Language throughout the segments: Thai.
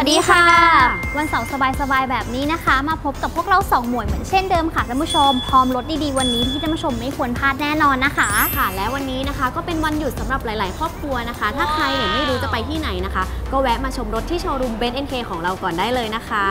สวัสดีค่ะ วันเสาร์สบายๆแบบนี้นะคะ มาพบกับพวกเราสองหมวยเหมือนเช่นเดิมค่ะท่านผู้ชม พร้อมรถดีๆวันนี้ที่ท่านผู้ชมไม่ควรพลาดแน่นอนนะคะค่ะ และวันนี้นะคะก็เป็นวันหยุดสำหรับหลาย ๆ ครอบครัวนะคะ ถ้าใครเนี่ยไม่รู้จะไปที่ไหนนะคะ ก็แวะมาชมรถที่โชว์รูมเบนซ์เอ็นเคของเราก่อนได้เลยนะคะ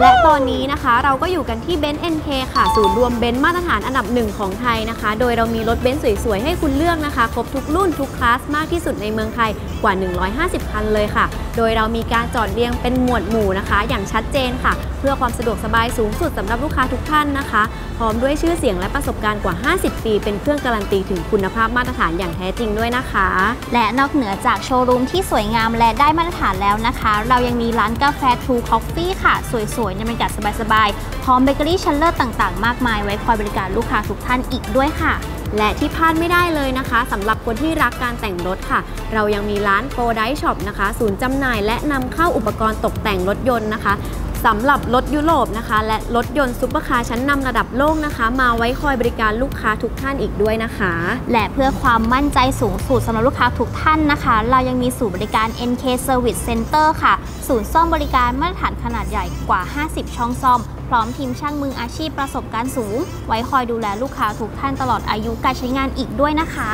และตอนนี้นะคะเราก็อยู่กันที่เบนซ์เอ็นเคค่ะศูนย์รวมเบนซ์มาตรฐานอันดับหนึ่งของไทยนะคะ โดยเรามีรถเบนซ์สวย ๆ ให้คุณเลือกนะคะ ครบทุกรุ่นทุกคลาสมากที่สุดในเมืองไทยกว่า 150 คันเลยค่ะ โดยเรามีการจอดเรียงเป็นหมวดหมู่นะคะอย่างชัดเจนค่ะ เพื่อความสะดวกสบายสูงสุดสำหรับลูกค้าทุกท่านนะคะ พร้อมด้วยชื่อเสียงและประสบการณ์กว่า 50 ปี เป็นเครื่องการันตีถึงคุณภาพมาตรฐานอย่างแท้จริงด้วยนะคะ และนอกเหนือจากโชว์รูมที่สวยงามและได้มาตรฐานแล้วนะคะ เรายังมีร้านกาแฟ True Coffee ค่ะสวยๆในบรรยากาศสบายๆพร้อมเบเกอรี่ชั้นเลิศต่างๆ มากมายไว้คอยบริการลูกค้าทุกท่านอีกด้วยค่ะ และที่พลาดไม่ได้เลยนะคะสำหรับคนที่รักการแต่งรถค่ะ เรายังมีร้านโ o ไดช็อปนะคะ ศูนย์จำหน่ายและนำเข้าอุปกรณ์ตกแต่งรถยนต์นะคะสำหรับรถยุโรปนะคะ และรถยนต์ซุปเปอร์คาร์ชั้นนำระดับโลกนะคะ มาไว้คอยบริการลูกค้าทุกท่านอีกด้วยนะคะ และเพื่อความมั่นใจสูงสุดสำหรับลูกค้าทุกท่านนะคะ เรายังมีศูนย์บริการ NK Service Center ค่ะ ศูนย์ซ่อมบริการมาตรฐานขนาดใหญ่กว่า 50 ช่องซ่อม พร้อมทีมช่างมืออาชีพประสบการณ์สูง ไว้คอยดูแลลูกค้าทุกท่านตลอดอายุการใช้งานอีกด้วยนะคะ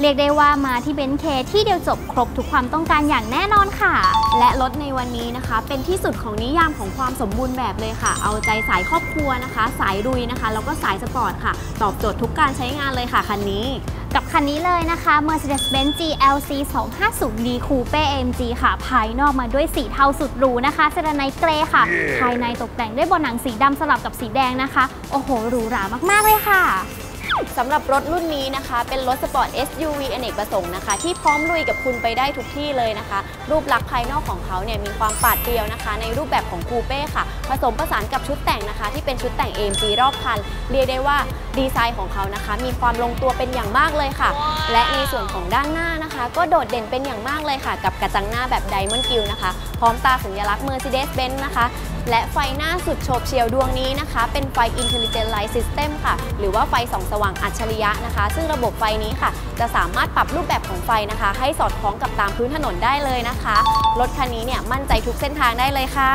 เรียกได้ว่ามาที่เบนซ์เคที่เดียวจบครบทุกความต้องการอย่างแน่นอนค่ะ และรถในวันนี้นะคะ เป็นที่สุดของนิยามของความสมบูรณ์แบบเลยค่ะ เอาใจสายครอบครัวนะคะ สายรุยนะคะ แล้วก็สายสปอร์ตค่ะ ตอบโจทย์ทุกการใช้งานเลยค่ะคันนี้ กับคันนี้เลยนะคะ Mercedes-Benz GLC 250D Coupe AMG ค่ะ ภายนอกมาด้วยสีเทาสุดหรูนะคะเซราไนเกรค่ะภายในตกแต่งด้วยเบาะหนังสีดำสลับกับสีแดงนะคะ โอ้โหหรูหรามากๆเลยค่ะ สำหรับรถรุ่นนี้นะคะ เป็นรถสปอร์ต SUV อเนกประสงค์นะคะ ที่พร้อมลุยกับคุณไปได้ทุกที่เลยนะคะ รูปลักษณ์ภายนอกของเขาเนี่ยมีความปาดเปรียวนะคะ ในรูปแบบของคูเป้ค่ะ ผสมผสานกับชุดแต่งนะคะ ที่เป็นชุดแต่ง AMG รอบคัน เรียกได้ว่าดีไซน์ของเขานะคะ มีความลงตัวเป็นอย่างมากเลยค่ะ และในส่วนของด้านหน้านะคะ ก็โดดเด่นเป็นอย่างมากเลยค่ะ กับกระจังหน้าแบบ Diamond g r i l l นะคะ พร้อมตาสัญลักษณ์ Mercedes-Benz นะคะ และไฟหน้าสุดโฉบเฉียวดวงนี้นะคะ เป็นไฟ Intelligent Light System ค่ะ หรือว่าไฟส่องสว่างอัจฉริยะนะคะ ซึ่งระบบไฟนี้ค่ะ จะสามารถปรับรูปแบบของไฟนะคะ ให้สอดคล้องกับตามพื้นถนนได้เลยนะคะ รถคันนี้เนี่ยมั่นใจทุกเส้นทางได้เลยค่ะ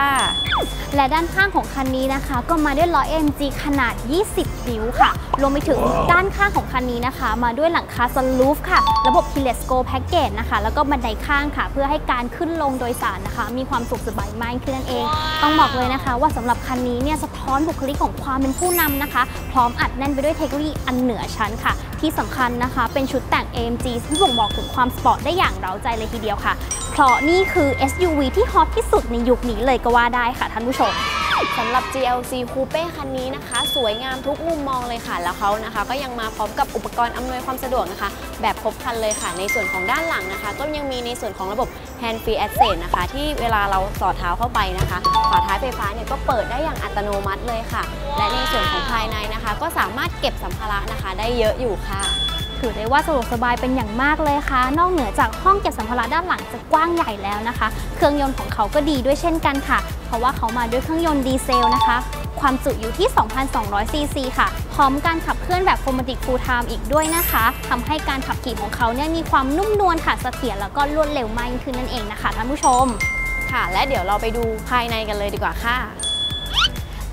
และด้านข้างของคันนี้นะคะ ก็มาด้วยล้อ MG ขนาด 20 นิ้วค่ะ รวมไปถึงด้านข้างของคันนี้นะคะ มาด้วยหลังคา sunroof ค่ะ ระบบ keyless go package นะคะ แล้วก็บันไดข้างค่ะ เพื่อให้การขึ้นลงโดยสารนะคะ มีความสุขสบายมากขึ้นนั่นเอง ต้องบอกเลยยนะคะ ว่าสำหรับคันนี้เนี่ยสะท้อนบุคลิกของความเป็นผู้นำนะคะ พร้อมอัดแน่นไปด้วยเทคโนโลยีอันเหนือชั้นค่ะ ที่สำคัญนะคะ เป็นชุดแต่ง AMG ที่บ่งบอกถึงความสปอร์ตได้อย่างเร้าใจเลยทีเดียวค่ะ เพราะนี่คือ SUV ที่ฮอตที่สุดในยุคนี้เลยก็ว่าได้ค่ะท่านผู้ชม สำหรับ GLC Coupe คันนี้นะคะ สวยงามทุกมุมมองเลยค่ะ แล้วเขานะคะก็ยังมาพร้อมกับอุปกรณ์อำนวยความสะดวกนะคะ แบบครบครันเลยค่ะ ในส่วนของด้านหลังนะคะก็ยังมีในส่วนของระบบ Hand Free Access นะคะ ที่เวลาเราสอดเท้าเข้าไปนะคะฝาท้ายไฟฟ้าเนี่ยก็เปิดได้อย่างอัตโนมัติเลยค่ะ และในส่วนของภายในนะคะ ก็สามารถเก็บสัมภาระนะคะ ได้เยอะอยู่ค่ะ ถือได้ว่าสะดวกสบายเป็นอย่างมากเลยค่ะ นอกเหนือจากห้องเก็บสัมภาระด้านหลังจะกว้างใหญ่แล้วนะคะ เครื่องยนต์ของเขาก็ดีด้วยเช่นกันค่ะ เพราะว่าเขามาด้วยเครื่องยนต์ดีเซลนะคะ ความจุอยู่ที่ 2,200 ซีซีค่ะ พร้อมการขับเคลื่อนแบบ f o r m a t i c Full Time อีกด้วยนะคะทำให้การขับขี่ของเขาเนี่ยมีความนุ่มนวลค่ะ เสถียรแล้วก็รวดเร็วมากขึ้นนั่นเองนะคะท่านผู้ชม ค่ะ และเดี๋ยวเราไปดูภายในกันเลยดีกว่าค่ะ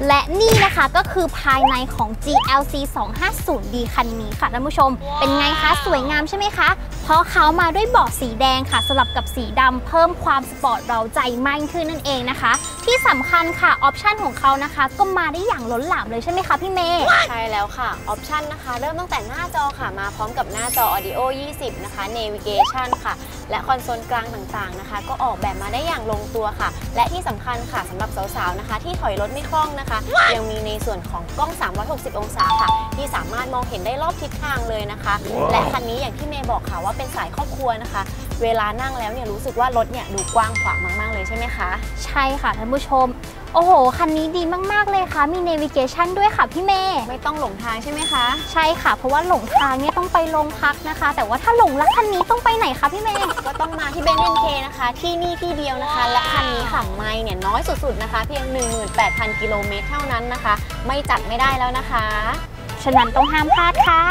และนี่นะคะก็คือภายในของ GLC 250D คันนี้ค่ะท่านผู้ชม เป็นไงคะ สวยงามใช่ไหมคะ เพราะเขามาด้วยเบาะสีแดงค่ะ สลับกับสีดำเพิ่มความสปอร์ตเราใจมากขึ้นนั่นเองนะคะ ที่สำคัญค่ะ ออปชันของเขานะคะ ก็มาได้อย่างล้นหลามเลยใช่ไหมคะพี่เมย์ใช่แล้วค่ะ ออปชันนะคะ เริ่มตั้งแต่หน้าจอค่ะมาพร้อมกับหน้าจอ Audio 20 นะคะ Navigation ค่ะ และคอนโซลกลางต่างๆนะคะ ก็ออกแบบมาได้อย่างลงตัวค่ะ และที่สำคัญค่ะสำหรับสาวๆนะคะ ที่ถอยรถไม่คล่องนะคะยังมีในส่วนของกล้อง 360 องศาค่ะ ที่สามารถมองเห็นได้รอบทิศทางเลยนะคะ และคันนี้อย่างที่เมย์บอกค่ะว่าเป็นสายครอบครัวนะคะ เวลานั่งแล้วเนี่ยรู้สึกว่ารถเนี่ยดูกว้างขวางมาก ๆ เลยใช่ไหมคะ ใช่ค่ะท่านผู้ชม โอ้โห คันนี้ดีมาก ๆ เลยค่ะ มี Navigation ด้วยค่ะพี่เมย์ไม่ต้องหลงทางใช่ไหมคะ ใช่ค่ะ เพราะว่าหลงทางเนี่ยต้องไปโรงพักนะคะ แต่ว่าถ้าหลงรักคันนี้ต้องไปไหนคะพี่เมย์ก็ต้องมาที่เบนซ์เคนะคะ ที่นี่ที่เดียวนะคะ และคันนี้ค่ะไม่เนี่ยน้อยสุดๆนะคะ เพียง 18,000 กิโลเมตรเท่านั้นนะคะ ไม่จัดไม่ได้แล้วนะคะ ฉะนั้นต้องห้ามพลาดค่ะ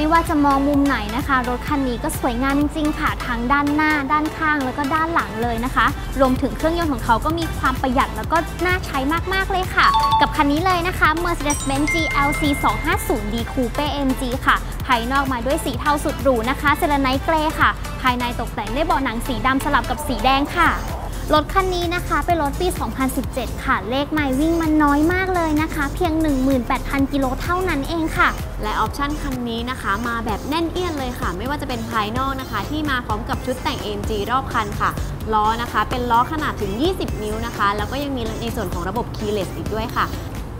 ไม่ว่าจะมองมุมไหนนะคะ รถคันนี้ก็สวยงามจริงๆค่ะทั้งด้านหน้า ด้านข้างแล้วก็ด้านหลังเลยนะคะ รวมถึงเครื่องยนต์ของเขาก็มีความประหยัดแล้วก็น่าใช้มากๆเลยค่ะ กับคันนี้เลยนะคะ Mercedes-Benz GLC 250D Coupe AMG ค่ะ ภายนอกมาด้วยสีเทาสุดหรูนะคะเซเลไนท์เกรย์ค่ะ ภายในตกแต่งด้วยเบาะหนังสีดำสลับกับสีแดงค่ะ รถคันนี้นะคะเป็นรถปี 2017 ค่ะ เลขไมล์วิ่งมันน้อยมากเลยนะคะ เพียง 18,000 กิโลเท่านั้นเองค่ะ และออปชั่นคันนี้นะคะมาแบบแน่นเอียดเลยค่ะ ไม่ว่าจะเป็นภายนอกนะคะ ที่มาพร้อมกับชุดแต่ง AMG รอบคันค่ะ ล้อนะคะ เป็นล้อขนาดถึง 20 นิ้วนะคะ แล้วก็ยังมีในส่วนของระบบ keyless อีกด้วยค่ะ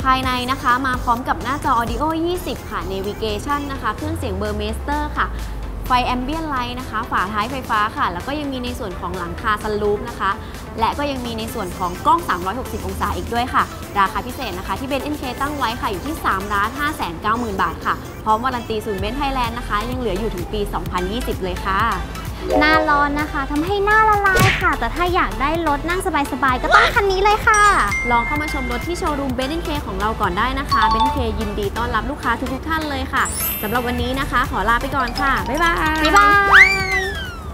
ภายในนะคะมาพร้อมกับหน้าจอ Audio 20 ค่ะ Navigation นะคะ เครื่องเสียง Burmester ค่ะ ไฟแอมเบียนไลท์นะคะ ฝาท้ายไฟฟ้าค่ะ แล้วก็ยังมีในส่วนของหลังคาซันรูฟนะคะ และก็ยังมีในส่วนของกล้อง 360 องศาอีกด้วยค่ะ ราคาพิเศษนะคะ ที่เบนซ์เอ็นเคตั้งไว้ค่ะ อยู่ที่3ล้าน5 9 0 0 0 0 บาทค่ะ พร้อมวารันตีศูนย์เบนซ์ไทยแลนด์นะคะ ยังเหลืออยู่ถึงปี 2020 เลยค่ะ หน้าร้อนนะคะทำให้หน้าละลายค่ะ แต่ถ้าอยากได้รถนั่งสบายๆ ก็ต้องคันนี้เลยค่ะ ลองเข้ามาชมรถที่โชว์รูมเบนซ์เคของเราก่อนได้นะคะเบนซ์เคยินดีต้อนรับลูกค้าทุกๆท่านเลยค่ะสำหรับวันนี้นะคะ ขอลาไปก่อนค่ะ บ๊ายบายบ๊ายบาย